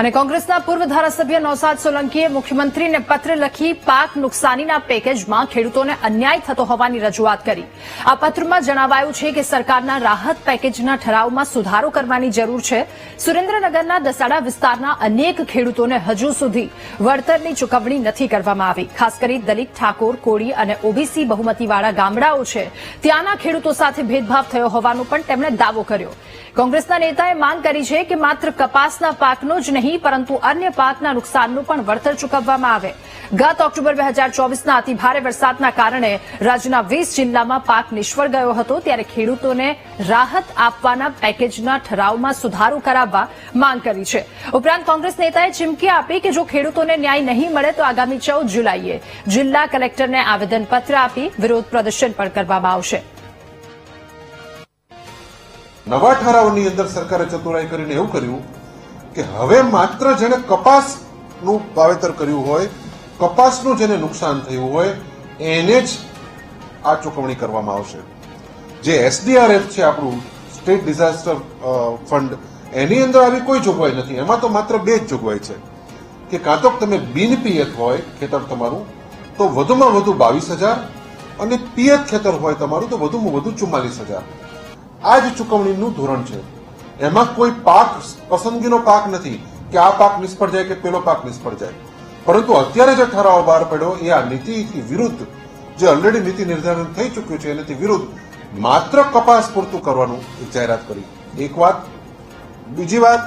અને કોંગ્રેસના પૂર્વ ધારાસભ્ય નૌસાદ સોલંકીએ મુખ્યમંત્રીને પત્ર લખી પાક નુકસાનીના પેકેજમાં ખેડૂતોને અન્યાય થતો હોવાની રજૂઆત કરી. આ પત્રમાં જણાવાયું છે કે સરકારના રાહત પેકેજના ઠરાવમાં સુધારો કરવાની જરૂર છે. સુરેન્દ્રનગરના દસાડા વિસ્તારના અનેક ખેડૂતોને હજુ સુધી વળતરની ચૂકવણી નથી કરવામાં આવી. ખાસ કરી દલિત ઠાકોર, કોળી અને ઓબીસી બહુમતીવાળા ગામડાઓ છે. ત્યાંના ખેડૂતો સાથે ભેદભાવ થયો હોવાનો પણ તેમણે દાવો કર્યો. કોંગ્રેસના નેતાએ માંગ કરી છે કે માત્ર કપાસના પાકનો જ નહીં, પરંતુ અન્ય પાકના નુકસાનનું પણ વળતર ચૂકવવામાં આવે. ગત ઓક્ટોબર બે હજાર ચોવીસના અતિભારે વરસાદના કારણે રાજ્યના વીસ જિલ્લામાં પાક નિષ્ફળ ગયો હતો, ત્યારે ખેડૂતોને રાહત આપવાના પેકેજના ઠરાવમાં સુધારો કરાવવા માંગ કરી છે. ઉપરાંત કોંગ્રેસ નેતાએ ચીમકી આપી કે જો ખેડૂતોને ન્યાય નહીં મળે તો આગામી ચૌદ જુલાઈએ જિલ્લા કલેક્ટરને આવેદનપત્ર આપી વિરોધ પ્રદર્શન પણ કરવામાં આવશે. નવા ઠરાવની અંદર સરકારે ચતુરાઈ કરીને એવું કર્યું કે હવે માત્ર જેને કપાસનું વાવેતર કર્યું હોય, કપાસનું જેને નુકસાન થયું હોય, એને જ આ ચૂકવણી કરવામાં આવશે. જે એસડીઆરએફ છે આપણું સ્ટેટ ડિઝાસ્ટર ફંડ, એની અંદર આવી કોઈ જોગવાઈ નથી. એમાં તો માત્ર બે જ જોગવાઈ છે. કે કાં તો તમે બિન હોય ખેતર તમારું, તો વધુમાં વધુ બાવીસ હજાર અને પિયત ખેતર હોય તમારું, તો વધુમાં વધુ ચુમ્માલીસ હજાર. આ જ ચૂકવણીનું ધોરણ છે. એમાં કોઈ પાક પસંદગીનો પાક નથી કે આ પાક નિષ્ફળ જાય કે પેલો પાક નિષ્ફળ જાય. પરંતુ અત્યારે જે ઠરાવ બહાર પડ્યો, એ આ નીતિથી વિરુદ્ધ, જે ઓલરેડી નીતિ નિર્ધારણ થઈ ચૂક્યું છે, એનાથી વિરુદ્ધ માત્ર કપાસ પૂરતું કરવાનું જાહેરાત કરી. એક વાત, બીજી વાત